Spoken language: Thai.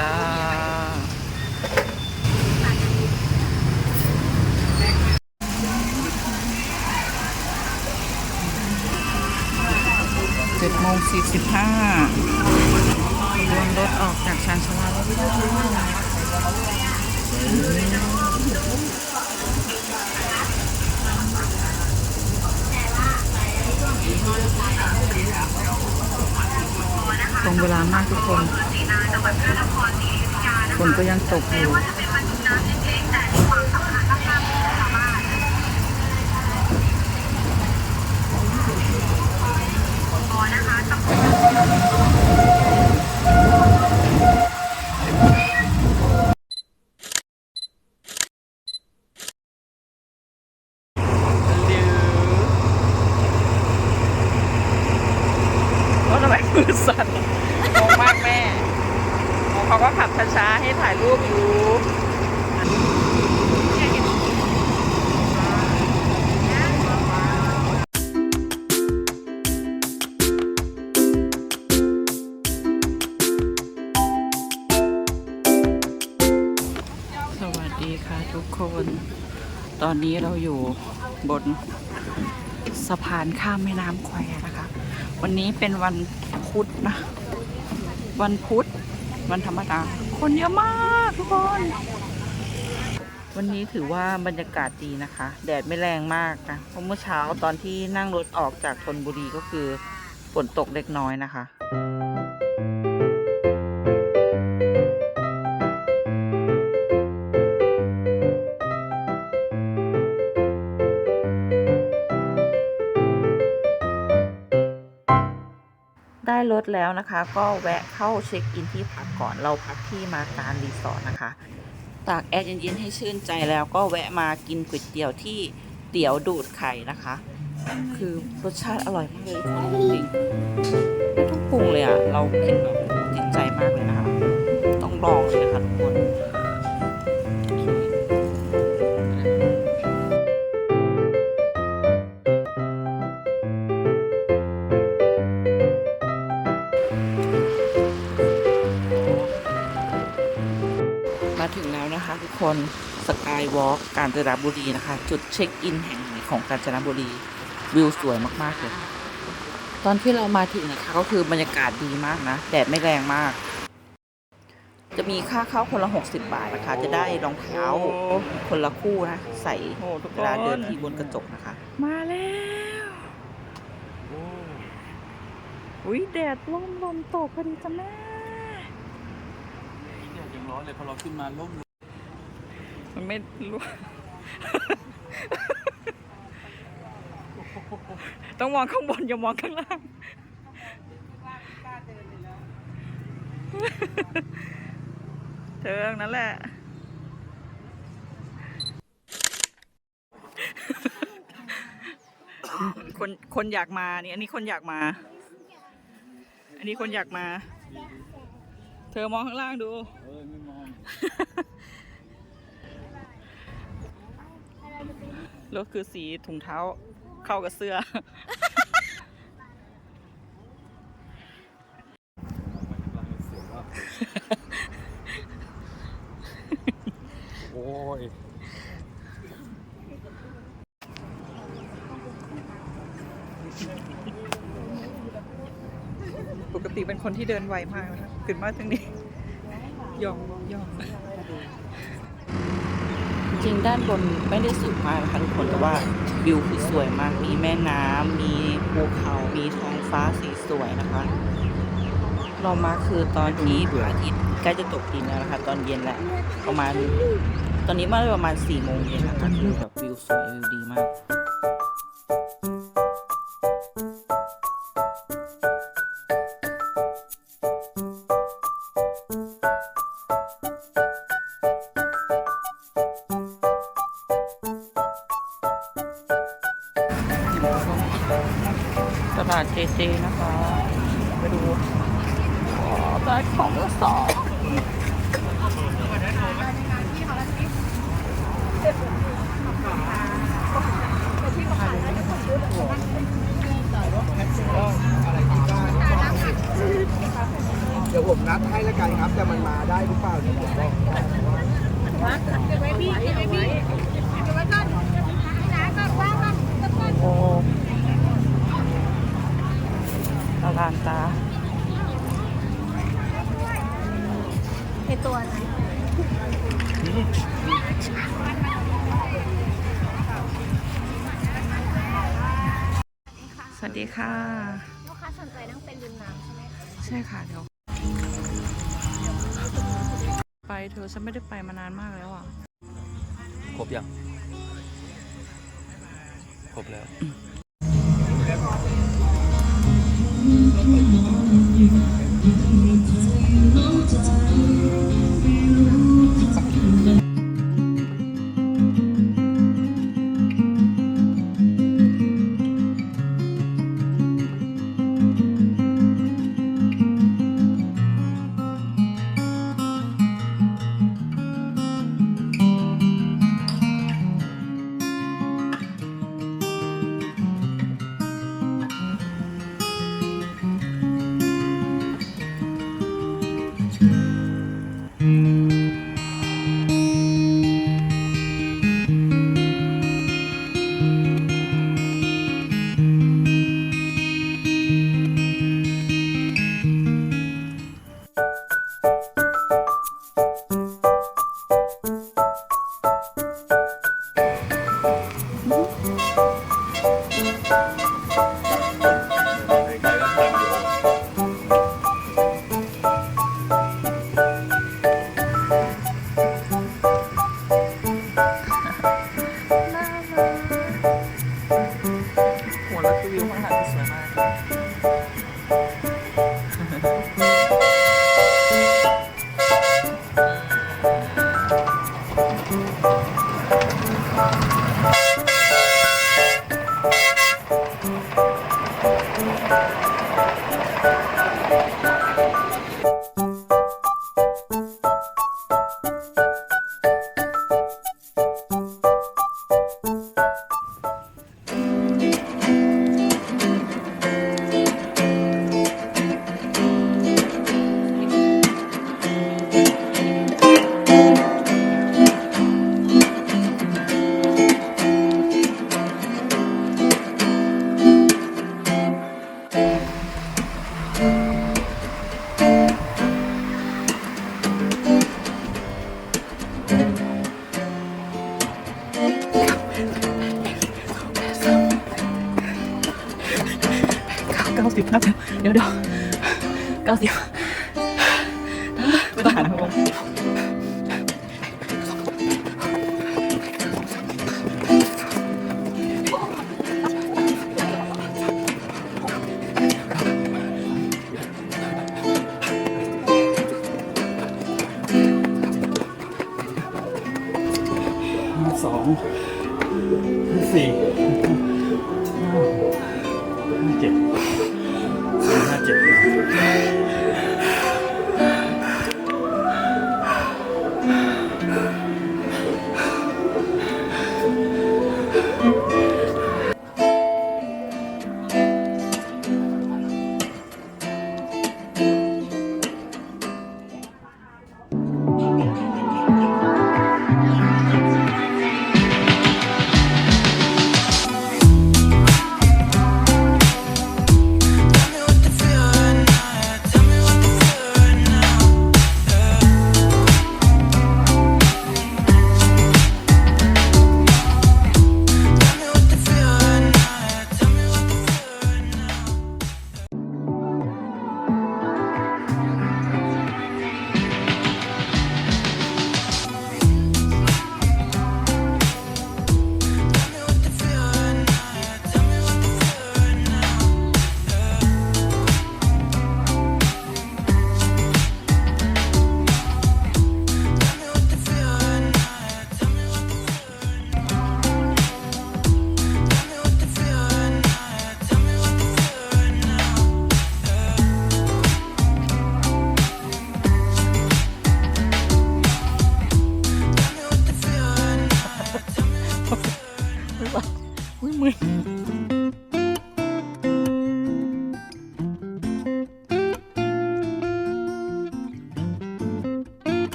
จ้า เจ็ดโมงสี่สิบห้าวนรถออกจากชานชาลาแล้วพี่ด้ตรงเวลามากทุกคน ฝนก็ยังตกอยู่ว่า คน ตอนนี้เราอยู่บนสะพานข้ามแม่น้ำแควนะคะ วันนี้เป็นวันพุธนะ วันพุธ วันธรรมดา คนเยอะมากทุกคน วันนี้ถือว่าบรรยากาศดีนะคะ แดดไม่แรงมากนะเพราะเมื่อเช้าตอนที่นั่งรถออกจากธนบุรีก็คือฝนตกเล็กน้อยนะคะ รถแล้วนะคะ ก็แวะเข้าเช็คอินที่พักก่อนเราพักที่มาการรีสอร์ทนะคะ ตากแอร์เย็นๆให้ชื่นใจแล้วก็แวะมากินก๋วยเตี๋ยวที่เตี๋ยวดูดไข่นะคะ คือรสชาติอร่อยมากเลยจริงๆไม่ต้องปรุงเลยอะ่ะเรากินแบบติดใจมากเลยนะคะ มาถึงแล้วนะคะทุกคนสกายวอล์กกาญจนบุรีนะคะ จุดเช็คอินแห่งใหม่ของกาญจนบุรี วิวสวยมากๆเลยตอนที่เรามาถึงนะคะก็คือบรรยากาศดีมากนะ แดดไม่แรงมาก จะมีค่าเข้าคนละ 60 บาทนะคะ จะได้รองเท้าคนละคู่นะ ใส่โอ้ทุกคนเวลาเดินที่บนกระจกนะคะ มาแล้วอุ้ยแดดร่มลมตกพอดีจ้ะแม่เนี่ยยัง ร้อนเลยพอเราขึ้นมาล่มเลยมันไม่รู้ ต้องมองข้างบนอย่ามองข้างล่าง เธอนั่นแหละ คนคนอยากมานี่ อันนี้คนอยากมา อันนี้คนอยากมา เธอมองข้างล่างดู เออไม่มองแล้วคือสีถุงเท้าเข้ากับเสื้อ โอ้ย ป กติเป็นคนที่เดินไวมากนะคะขึ้นมาทางนี้ยองยองจริงด้านบนไม่ได้สูงมากนะคะทุกคนแต่ว่าวิวคือสวยมาก มีแม่น้ำมีภูเขามีท้องฟ้าสีสวยนะคะ เรามาคือตอนนี้พระอาทิตย์ใกล้จะตกดินแล้วนะคะ ตอนเย็นแหละประมาณ ตอนนี้มาประมาณสี่โมงเย็นนะคะคือแบบวิวสวยวิวดีมาก ตลาดเจเจนะคะไปดูอ๋อตลาดของมือสองเดี๋ยวผมนัดให้แล้วละกันครับ แต่มันมาได้หรือเปล่าเดี๋ยผมบอกเก็บได้โอ้ ละลานตาตัวไหนสวัสดีค่ะลูกค้าสนใจนั่งเป็นริมน้ำใช่ไหมคะใช่ค่ะ เดี๋ยว ไปเธอฉันไม่ได้ไปมานานมากแล้วอะ ครบยัง ครบแล้ว Thank you. หัวรถ เก้าสิบนะเดี๋ยวเดี๋ยวเก้าสิบไม่ต้องหันมองสองสี่ห้าเจ็ด Okay.